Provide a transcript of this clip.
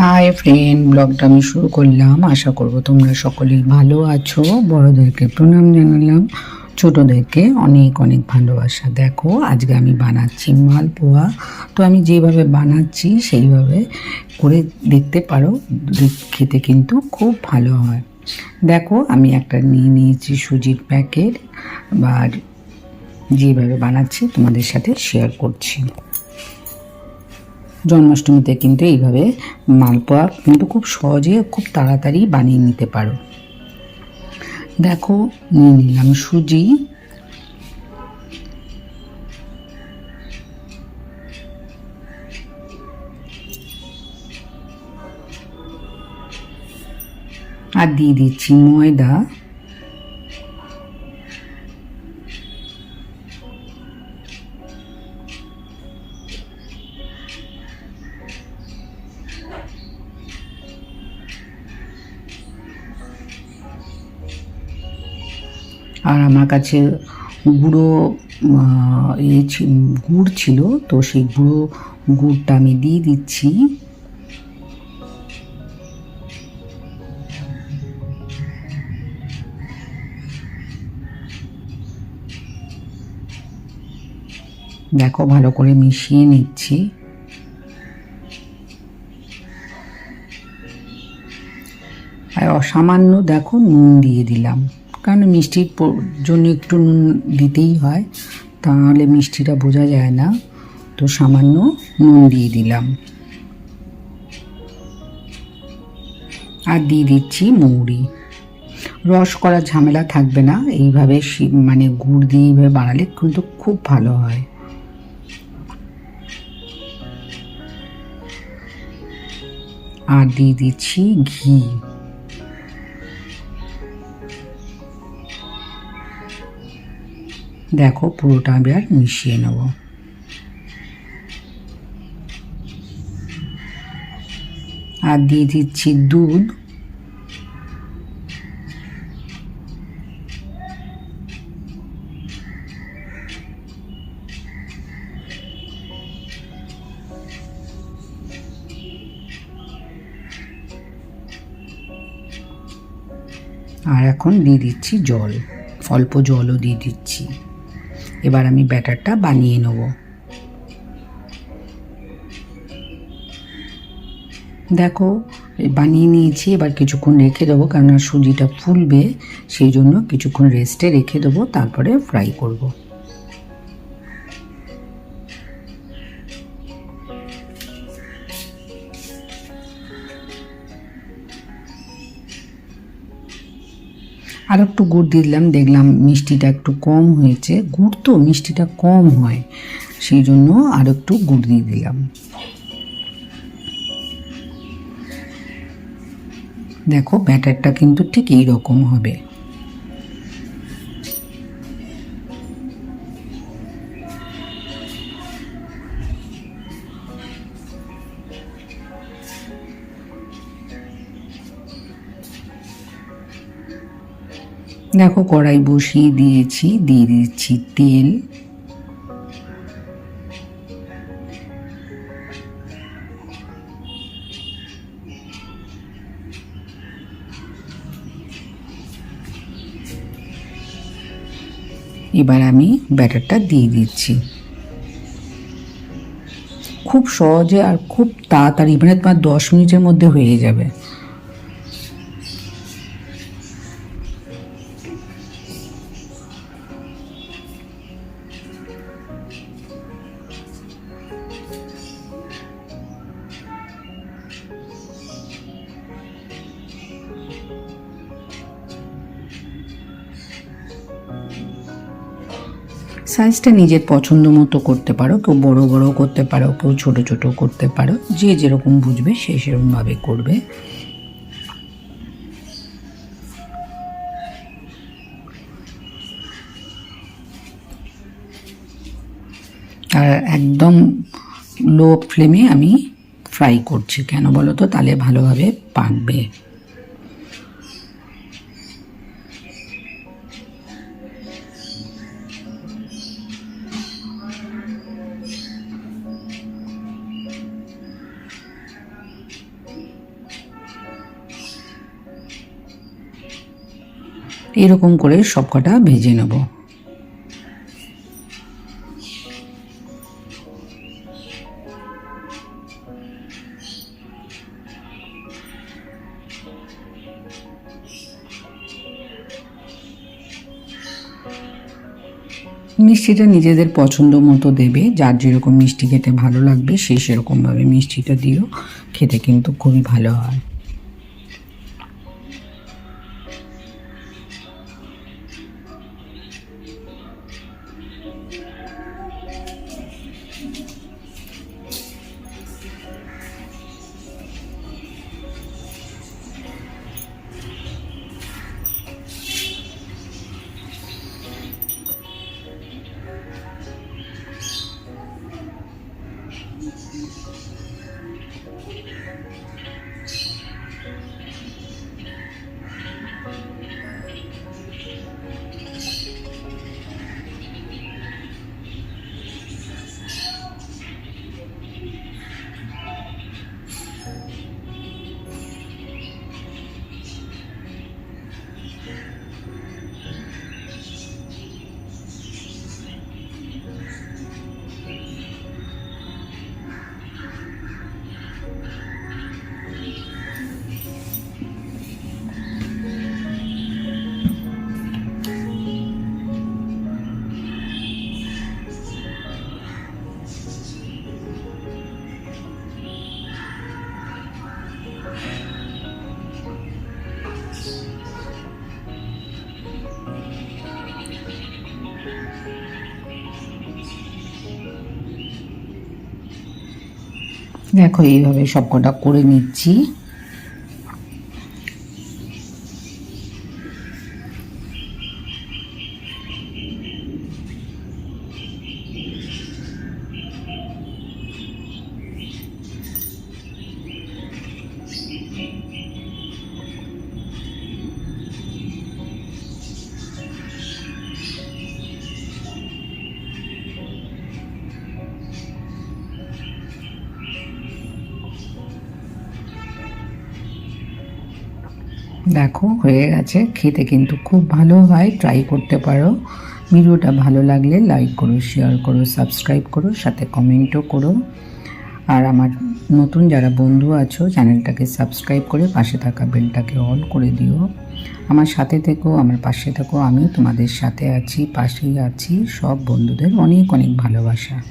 Hi friend ব্লগটা আমি শুরু করলাম। আশা করব তোমরা সকলেই ভালো আছো। বড়োদেরকে প্রণাম জানালাম। ছোটোদেরকে অনেক অনেক ভালোবাসা। দেখো, আজকে আমি বানাচ্ছি মালপোয়া তো আমি যেভাবে বানাচ্ছি, সেইভাবে করে দেখতে পারো। খেতে কিন্তু খুব ভালো হয় দেখো আমি একটা নিয়ে নিয়েছি সুজির প্যাকেট বা যেভাবে বানাচ্ছি তোমাদের সাথে শেয়ার করছি জন্মাষ্টমীতে কিন্তু এইভাবে মালপোয়া কিন্তু খুব সহজে, খুব তাড়াতাড়ি বানিয়ে নিতে পারো। দেখো, নিয়ে নিলাম সুজি। আর দিয়ে দিচ্ছি ময়দা। আর আমার কাছে গুঁড়ো ইয়ে গুড় ছিল, তো সেই গুঁড়ো, গুড়টা আমি দিয়ে দিচ্ছি। দেখো, ভালো করে মিশিয়ে নিচ্ছি। আর অসামান্য, দেখো, নুন দিয়ে দিলাম। কারণ মিষ্টির জন্য একটু নুন দিতেই হয়। তাহলে মিষ্টিটা বোঝা যায় না। তো সামান্য নুন দিয়ে দিলাম। আর দিয়ে দিচ্ছি মৌরি। রস করার ঝামেলা থাকবে না। এইভাবে মানে গুড় দিয়ে এইভাবে বানালে কিন্তু খুব ভালো হয়। আর দিয়ে দিচ্ছি ঘি। দেখো পুরোটা আমি আর মিশিয়ে নেব। আর দিয়ে দিচ্ছি দুধ। আর এখন দিয়ে দিচ্ছি জল। অল্প জলও দিয়ে দিচ্ছি। এবার আমি ব্যাটারটা বানিয়ে নেব। দেখো বানিয়ে নিয়েছি, এবার কিছুক্ষণ রেখে দেবো, কেননা সুজিটা ফুলবে, সেই জন্য কিছুক্ষণ রেস্টে রেখে দেবো, তারপরে ফ্রাই করব। আর একটু গুড় দিয়ে দিলাম, দেখলাম মিষ্টিটা একটু কম হয়েছে। গুড় তো মিষ্টিটা কম হয়, সেই জন্য আর একটু গুড় দিয়ে দিলাম। দেখো ব্যাটারটা কিন্তু ঠিক এই রকম হবে। দেখো কড়াই বসিয়ে দিয়েছি, দিয়ে দিচ্ছি তেল। এবার আমি ব্যাটারটা দিয়ে দিচ্ছি। খুব সহজে আর খুব তাড়াতাড়ি মানে তোমার দশ মিনিটের মধ্যে হয়ে যাবে। সাইজটা নিজের পছন্দ মতো করতে পারো। কেউ বড় বড় করতে পারো, কেউ ছোট ছোট করতে পারো। যে যেরকম বুঝবে সে সেরকমভাবে করবে। আর একদম লো ফ্লেমে আমি ফ্রাই করছি। কেন বলো তো? তাহলে ভালোভাবে পাকবে। এরকম করে সবকটা ভেজে নেব। মিষ্টিটা নিজেদের পছন্দ মতো দেবে, যার যেরকম মিষ্টি খেতে ভালো লাগবে, সে সেরকমভাবে মিষ্টিটা দিও, খেতে কিন্তু খুবই ভালো হয়। দেখো এইভাবে সবকটা করে নিচ্ছি। দেখো, হয়ে গেছে। খেতে কিন্তু খুব ভালো হয়। ট্রাই করতে পারো। ভিডিওটা ভালো লাগলে লাইক করো শেয়ার করো সাবস্ক্রাইব করো, সাথে কমেন্টও করো। আর আমার নতুন যারা বন্ধু আছো চ্যানেলটাকে সাবস্ক্রাইব করে পাশে থাকা বেলটাকে অল করে দিও। আমার সাথে থেকো, আমার পাশে থেকো। আমিও তোমাদের সাথে আছি, পাশেই আছি। সব বন্ধুদের অনেক অনেক ভালোবাসা।